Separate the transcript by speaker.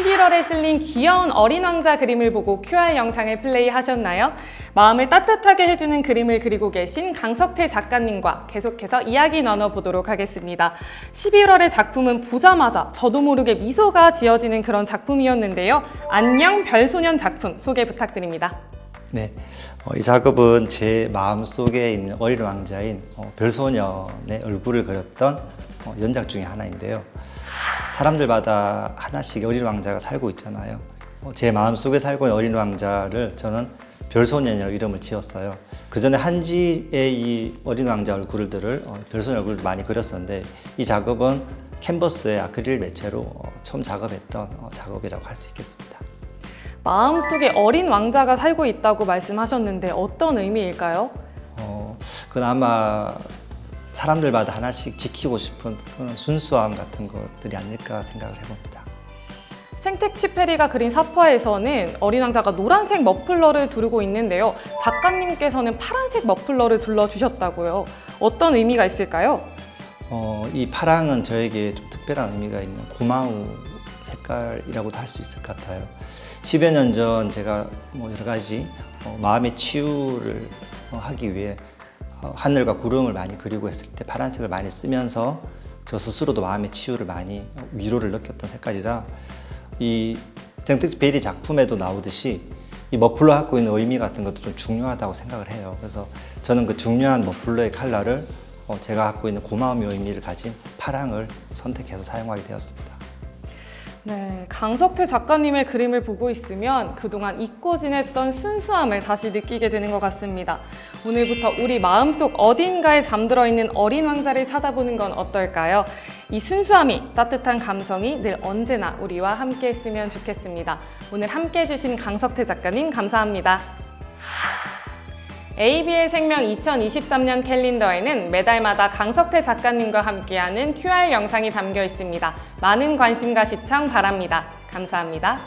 Speaker 1: 11월에 실린 귀여운 어린 왕자 그림을 보고 QR 영상을 플레이하셨나요? 마음을 따뜻하게 해주는 그림을 그리고 계신 강석태 작가님과 계속해서 이야기 나눠보도록 하겠습니다. 11월의 작품은 보자마자 저도 모르게 미소가 지어지는 그런 작품이었는데요. 안녕 별소년 작품 소개 부탁드립니다.
Speaker 2: 네, 어, 이 작업은 제 마음 속에 있는 어린 왕자인 어, 별소년의 얼굴을 그렸던 어, 연작 중에 하나인데요. 사람들마다 하나씩 어린 왕자가 살고 있잖아요. 어, 제 마음 속에 살고 있는 어린 왕자를 저는 별소년이라고 이름을 지었어요. 그 전에 한지의 이 어린 왕자 얼굴들을 어, 별소년 얼굴을 많이 그렸었는데 이 작업은 캔버스에 아크릴 매체로 어, 처음 작업했던 어, 작업이라고 할 수 있겠습니다.
Speaker 1: 마음속에 어린 왕자가 살고 있다고 말씀하셨는데 어떤 의미일까요?
Speaker 2: 어, 그건 아마 사람들마다 하나씩 지키고 싶은 그런 순수함 같은 것들이 아닐까 생각을 해봅니다.
Speaker 1: 생텍쥐페리가 그린 사파에서는 어린 왕자가 노란색 머플러를 두르고 있는데요. 작가님께서는 파란색 머플러를 둘러주셨다고요. 어떤 의미가 있을까요?
Speaker 2: 어, 이 파랑은 저에게 좀 특별한 의미가 있는 고마움 색깔이라고도 할 수 있을 것 같아요. 10여 년 전 제가 뭐 여러 가지 어, 마음의 치유를 어, 하기 위해 어, 하늘과 구름을 많이 그리고 했을 때 파란색을 많이 쓰면서 저 스스로도 마음의 치유를 많이 어, 위로를 느꼈던 색깔이라 이 생텍쥐 베리 작품에도 나오듯이 이 머플러 갖고 있는 의미 같은 것도 좀 중요하다고 생각을 해요. 그래서 저는 그 중요한 머플러의 컬러를 어, 제가 갖고 있는 고마움의 의미를 가진 파랑을 선택해서 사용하게 되었습니다.
Speaker 1: 네, 강석태 작가님의 그림을 보고 있으면 그동안 잊고 지냈던 순수함을 다시 느끼게 되는 것 같습니다. 오늘부터 우리 마음속 어딘가에 잠들어 있는 어린 왕자를 찾아보는 건 어떨까요? 이 순수함이 따뜻한 감성이 늘 언제나 우리와 함께 했으면 좋겠습니다. 오늘 함께 해주신 강석태 작가님 감사합니다. AB의 생명 2023년 캘린더에는 매달마다 강석태 작가님과 함께하는 QR 영상이 담겨 있습니다. 많은 관심과 시청 바랍니다. 감사합니다.